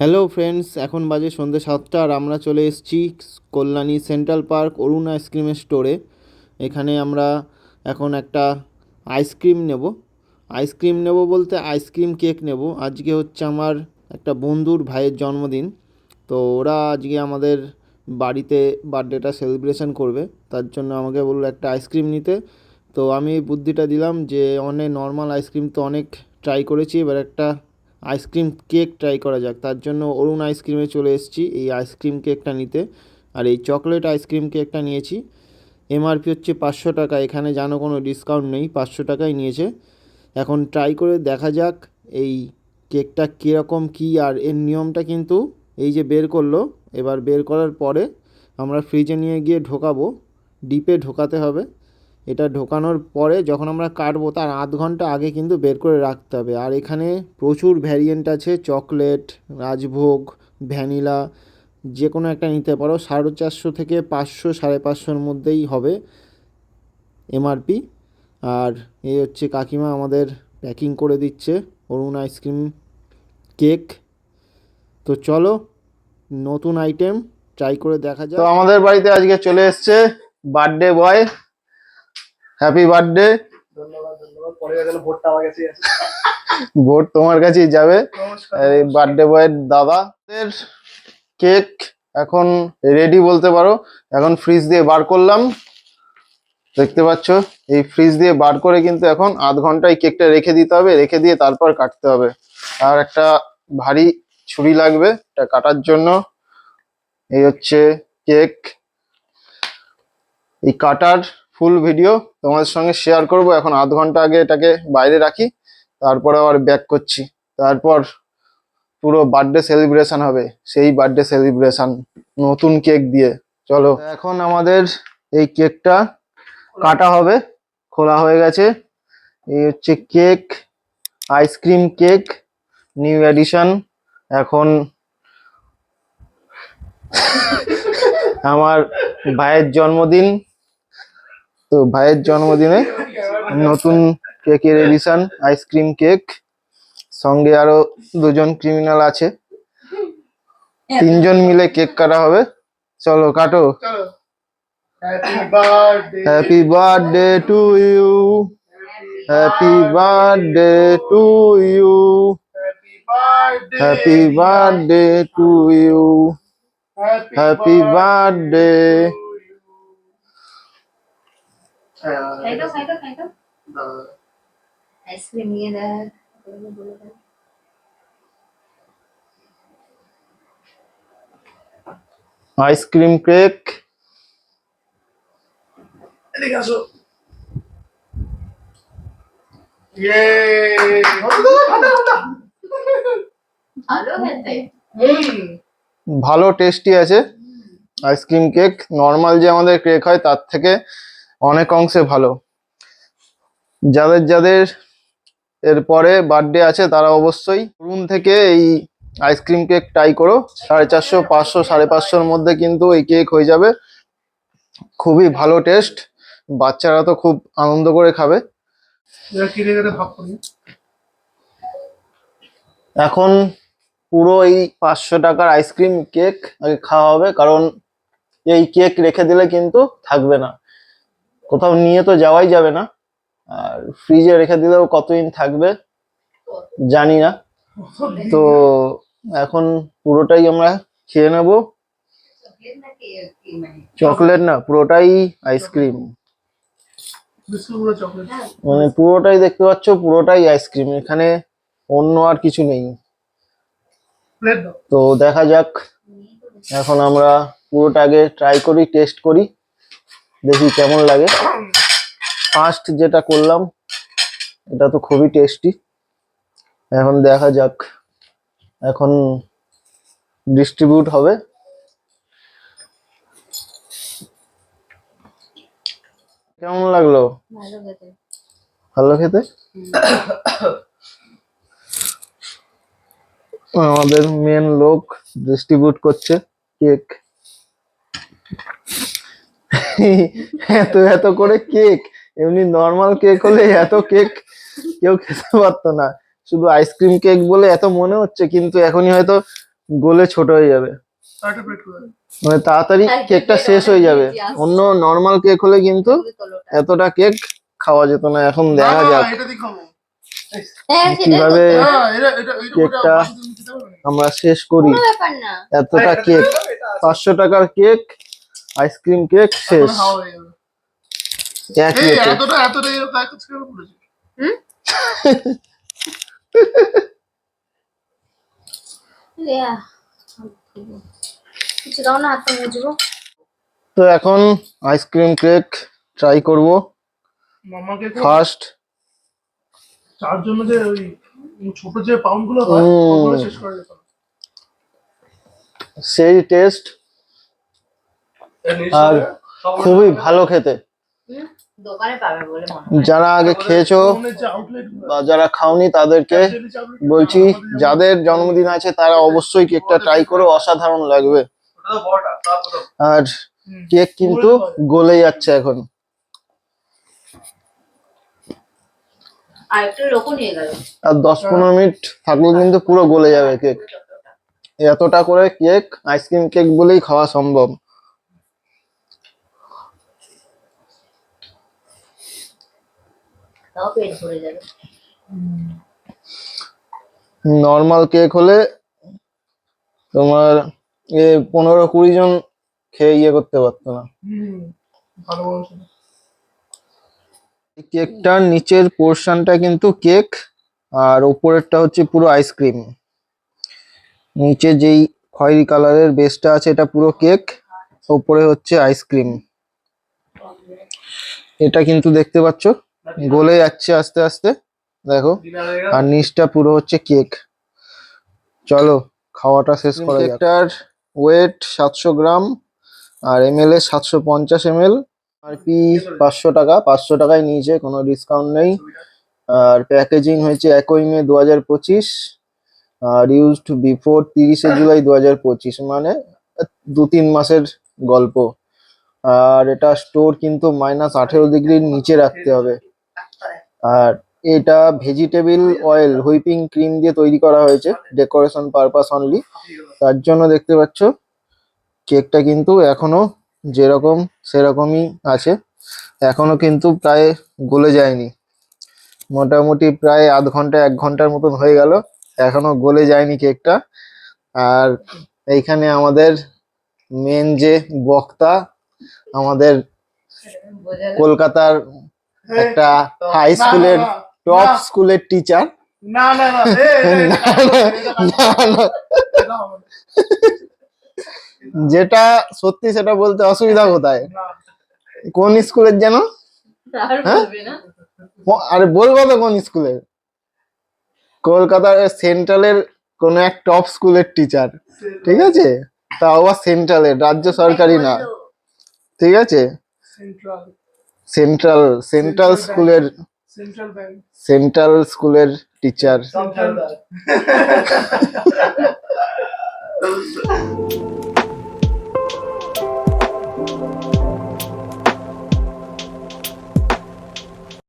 Hello friends, এখন বাজে সন্ধ্যে সাতটা আর আমরা চলে এসেছি কল্যাণী সেন্ট্রাল পার্ক অরুণ আইসক্রিমের স্টোরে। এখানে আমরা এখন একটা আইসক্রিম নেব। আইসক্রিম নেব বলতে আইসক্রিম কেক নেব। আজকে হচ্ছে আমার একটা বন্ধুর ভাইয়ের জন্মদিন। তো ওরা আজকে আমাদের বাড়িতে বার্থডেটা সেলিব্রেশন করবে। তার জন্য আমাকে বলল একটা আইসক্রিম নিতে। তো আমি বুদ্ধিটা দিলাম যে অনেক নর্মাল আইসক্রিম তো অনেক ট্রাই করেছি। এবার একটা আইসক্রিম কেক ট্রাই করা যাক। তার জন্য অরুণ আইসক্রিমে চলে এসেছি। এই আইসক্রিম কেকটা নিতে। আর এই চকলেট আইসক্রিম কেকটা নিয়েছি। এমআরপি হচ্ছে পাঁচশো টাকা। এখানে জানো কোনো ডিসকাউন্ট নেই। পাঁচশো টাকাই নিয়েছে। এখন ট্রাই করে দেখা যাক এই কেকটা কীরকম কী। আর এর নিয়মটা কিন্তু এই যে বের করল। এবার বের করার পরে আমরা ফ্রিজে নিয়ে গিয়ে ঢোকাবো। ডিপে ঢোকাতে হবে। এটা ঢোকানোর পরে যখন আমরা কাটবো, তার আধ ঘণ্টা আগে কিন্তু বের করে রাখতে হবে। আর এখানে প্রচুর ভ্যারিয়েন্ট আছে চকলেট রাজভোগ ভ্যানিলা যে কোনো একটা নিতে পারো। সাড়ে চারশো থেকে পাঁচশো, সাড়ে পাঁচশোর মধ্যেই হবে এমআরপি আর এই হচ্ছে কাকিমা আমাদের প্যাকিং করে দিচ্ছে, অরুণ আইসক্রিম কেক তো চলো, নতুন আইটেম ট্রাই করে দেখা যাক। তো আমাদের বাড়িতে আজকে চলে এসছে বার্থডে বয় হ্যাপি বার্থডে ধন্যবাদ ধন্যবাদ পরে গেল ভোটটা আমার কাছেই বার্থডে ভোট তোমার কাছেই যাবে। বার্থডে বয়ের দাদা। কেক এখন রেডি বলতে পারো। এখন ফ্রিজ দিয়ে বার করলাম। দেখতে পাচ্ছ এই ফ্রিজ দিয়ে বার করে কিন্তু এখন আধ ঘণ্টা এই কেকটা রেখে দিতে হবে। রেখে দিয়ে তারপর কাটতে হবে। আর একটা ভারী ছুরি লাগবে এটা কাটার জন্য। এই হচ্ছে কেক এই কাটার ফুল ভিডিও তোমাদের সঙ্গে শেয়ার করব। এখন আধ ঘণ্টা আগে এটাকে বাইরে রাখি, তারপর আবার ব্যাক করছি। তারপর পুরো বার্থডে সেলিব্রেশন হবে। সেই বার্থডে সেলিব্রেশন নতুন কেক দিয়ে। চলো। এখন আমাদের এই কেকটা কাটা হবে, খোলা হয়ে গেছে। এই হচ্ছে cake ice cream cake new edition এখন আমার ভাইয়ের জন্মদিন। তো ভাইয়ের জন্মদিনে নতুন কেকের এডিশন আইসক্রিম কেক সঙ্গে আরও দুজন ক্রিমিনাল আছে। তিনজন মিলে কেক কাটা হবে। চলো কাটো। Happy birthday to you happy birthday to you happy birthday to you happy birthday ice cream নিয়ে দেখ বলে দেখ আইসক্রিম কেক এদিকে আসো ইয়ে ভালো খেতে ভালো টেস্টি আছে। আইসক্রিম কেক নর্মাল যে আমাদের কেক হয় তার থেকে অনেক অংশে ভালো। যাদের যাদের এরপরে বার্থডে আছে, তারা অবশ্যই রুম থেকে এই আইসক্রিম কেক ট্রাই করো। সাড়ে চারশো, পাঁচশো, সাড়ে পাঁচশোর মধ্যে কিন্তু এই কেক হয়ে যাবে। খুবই ভালো টেস্ট বাচ্চারা তো খুব আনন্দ করে খাবে। এখন পুরো এই পাঁচশো টাকার আইসক্রিম কেক আগে খাওয়া হবে, কারণ এই কেক রেখে দিলে কিন্তু থাকবে না। কোথাও নিয়ে তো যাওয়াই যাবে না। আর ফ্রিজে রেখে দিলেও কতদিন থাকবে জানি না। তো এখন পুরোটাই আমরা খেয়ে নেব। চকলেট না, পুরোটাই আইসক্রিম মানে পুরোটাই দেখতে পাচ্ছ, পুরোটাই আইসক্রিম এখানে অন্য আর কিছু নেই। তো দেখা যাক। এখন আমরা পুরোটা আগে ট্রাই করি টেস্ট করি। দেখি কেমন লাগে। ফার্স্ট যেটা করলাম এটা তো খুবই টেস্টি এখন দেখা যাক। এখন ডিস্ট্রিবিউট হবে। কেমন লাগল? ভালো খেতে। আমাদের মেন লোক ডিস্ট্রিবিউট করছে কেক এত এত করে কেক এমনি নর্মাল কেক হলে এত কেক কেউ খেতে পারতো না। শুধু আইসক্রিম কেক বলে এত মনে হচ্ছে কিন্তু এখনই হয়তো গলে ছোট হয়ে যাবে। মানে তাড়াতাড়ি কেকটা শেষ হয়ে যাবে। অন্য নর্মাল কেক হলে কিন্তু। এতটা কেক খাওয়া যেত না এখন দেখা যাক। এটা দিয়ে খাব হ্যাঁ, সেটাই কীভাবে কেকটা না। আমরা শেষ করি। এতটা কেক পাঁচশো টাকার কেক আইসক্রিম কেক শেষ। হয়ে এতটা এতটা এরকম কাজ হাতটা মুছবো। তো এখন আইসক্রিম কেক ট্রাই করব। ফার্স্ট চার জন্য যে ওই ছোট যে পাউন্ডগুলো হয় শেষ করা সেই টেস্ট আর খুবই ভালো খেতে। যারা আগে খেয়েছো বা যারা খাওনি তাদেরকে বলছি যাদের জন্মদিন আছে তারা অবশ্যই কেকটা ট্রাই করো অসাধারণ লাগবে। আর কেক কিন্তু গলে যাচ্ছে এখন। আর দশ পনেরো মিনিট থাকলে কিন্তু পুরো গলে যাবে কেক। এতটা করে কেক আইসক্রিম কেক বলেই খাওয়া সম্ভব। তাও পেট ভরে যাবে। নর্মাল কেক হলে তোমার এ পনেরো কুড়ি জন খেয়ে ইয়ে করতে পারতো না। কেকটার নিচের পোর্শনটা কিন্তু কেক আর ওপরেরটা হচ্ছে পুরো আইসক্রিম নিচে যেই খয়েরি কালারের বেসটা আছে এটা পুরো কেক ওপরে হচ্ছে আইসক্রিম এটা কিন্তু দেখতে পাচ্ছ? গলে যাচ্ছে আস্তে আস্তে। দেখো, আর নিচটা পুরো হচ্ছে কেক। চলো, খাওয়াটা শেষ করা যাক। ওয়েট সাতশো গ্রাম, আর এম এল এ সাতশো পঞ্চাশ এম এল আর পি পাঁচশো টাকা, পাঁচশো টাকায় নিয়েছে, কোনো ডিসকাউন্ট নেই। আর প্যাকেজিং হয়েছে একই মে দু হাজার পঁচিশ, আর ইউজড বিফোর তিরিশে জুলাই দু হাজার পঁচিশ মানে দু তিন মাসের গল্প। আর এটা স্টোর কিন্তু মাইনাস আঠেরো ডিগ্রির নিচে রাখতে হবে। আর এটা ভেজিটেবল অয়েল, হুইপিং ক্রিম দিয়ে তৈরি করা হয়েছে, ডেকোরেশন পারপাস অনলি। তার জন্য দেখতে পাচ্ছ, কেকটা কিন্তু এখনও যেরকম সেরকমই আছে, এখনও কিন্তু প্রায় গলে যায়নি। মোটামুটি প্রায় আধ ঘণ্টা, এক ঘণ্টার মতন হয়ে গেল, এখনও গলে যায়নি কেকটা। আর এইখানে আমাদের মেন যে বক্তা, আমাদের কলকাতার একটা হাই স্কুলের টপ স্কুলের টিচার না না। না। যেটা সত্যি সেটা বলতে অসুবিধা কোথায়? কোন স্কুলের যেন? হ্যাঁ? আরে বলব তো কোন স্কুলের কলকাতার সেন্ট্রালের কোন এক টপ স্কুলের টিচার ঠিক আছে? তা আবার সেন্ট্রালের রাজ্য সরকারি না। ঠিক আছে? সেন্ট্রাল সেন্ট্রাল সেন্ট্রাল স্কুলের সেন্ট্রাল ব্যাংক সেন্ট্রাল স্কুলের টিচার সেন্ট্রাল